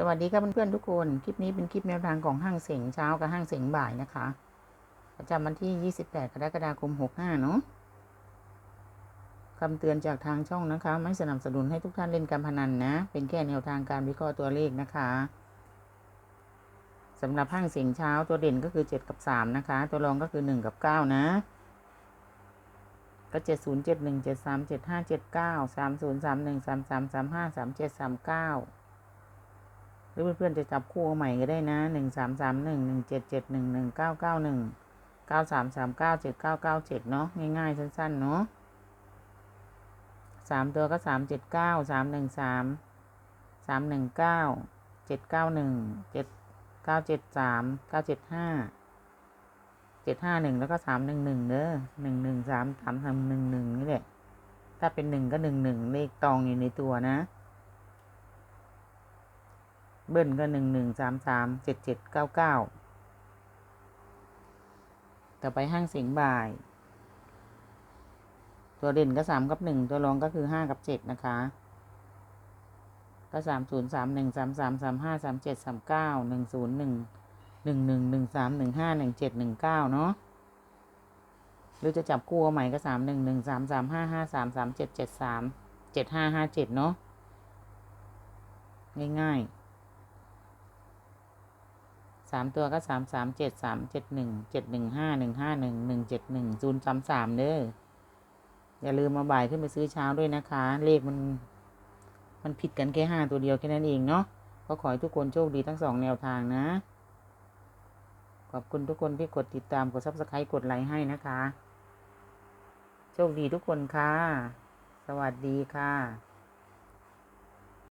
สวัสดีครับเพื่อนๆทุกคน คลิปนี้เป็นคลิปแนวทางของห้างเสียงเช้ากับห้างเสียงบ่ายนะคะ ประจำวันที่ 28 กรกฎาคม 65 เนาะคำเตือนจากทางช่องนะคะ ไม่สนับสนุนให้ทุกท่านเล่นการพนันนะ เป็นแค่แนวทางการวิเคราะห์ตัวเลขนะคะสำหรับห้างเสียงเช้าตัวเด่นก็คือ 7 กับ 3 นะคะ ตัวรองก็คือ 1 กับ 9 นะ ก็70 71 73 75 79 30 31 33 35 37 39ห รือเพื่อนๆจะจับคู่เอาใหม่ก็ได้นะหนึ่งสามสามหนึ่งหนึ่งเจ็ดเจ็ดหนึ่งหนึ่งเก้าเก้าหนึ่งเก้าสามสามเก้าเจ็ดเก้าเก้าเจ็ดเนาะง่ายๆสั้นๆเนาะสามตัวก็สามเจ็ดเก้าสามหนึ่งสามสามหนึ่งเก้าเจ็ดเก้าหนึ่งเจ็ดเก้าเจ็ดสามเก้าเจ็ดห้าเจ็ดห้าหนึ่งแล้วก็สามหนึ่งหนึ่งเด้อหนึ่งหนึ่งสามสามสามหนึ่งหนึ่งนี่แหละถ้าเป็นหนึ่งก็หนึ่งหนึ่งเลขตองอยู่ในตัวนะ เบิ้ลก็หนึ่งหนึ่งสามสามเจ็ดเจ็ดเก้าเก้าต่อไปห้างเสียงบ่าย ตัวเด่นก็สามกับหนึ่งตัวรองก็คือห้ากับเจ็ดนะคะ ก็สามศูนย์สามหนึ่งสามสามสามห้าสามเจ็ดสามเก้าหนึ่งศูนย์หนึ่งหนึ่งหนึ่งหนึ่งสามหนึ่งห้าหนึ่งเจ็ดหนึ่งเก้าเนาะหรือจะจับคู่เอาใหม่ก็สามหนึ่งหนึ่งสามสามห้าห้าสามสามเจ็ดเจ็ดสามเจ็ดห้าห้าเจ็ดเนาะง่ายๆ สามตัวก็สามสามเจ็ดสามเจ็ดหนึ่งเจ็ดหนึ่งห้าหนึ่งห้าหนึ่งหนึ่งเจ็ดหนึ่งศูนย์สามสามเด้ออย่าลืมมาบ่ายขึ้นไปซื้อเช้าด้วยนะคะ เลขมัน มันผิดกันแค่ห้าตัวเดียวแค่นั้นเองเนาะก็ขอให้ทุกคนโชคดีทั้งสองแนวทางนะ ขอบคุณทุกคนที่กดติดตามกดซับสไครต์กดไลค์ให้นะคะ โชคดีทุกคนค่ะ สวัสดีค่ะ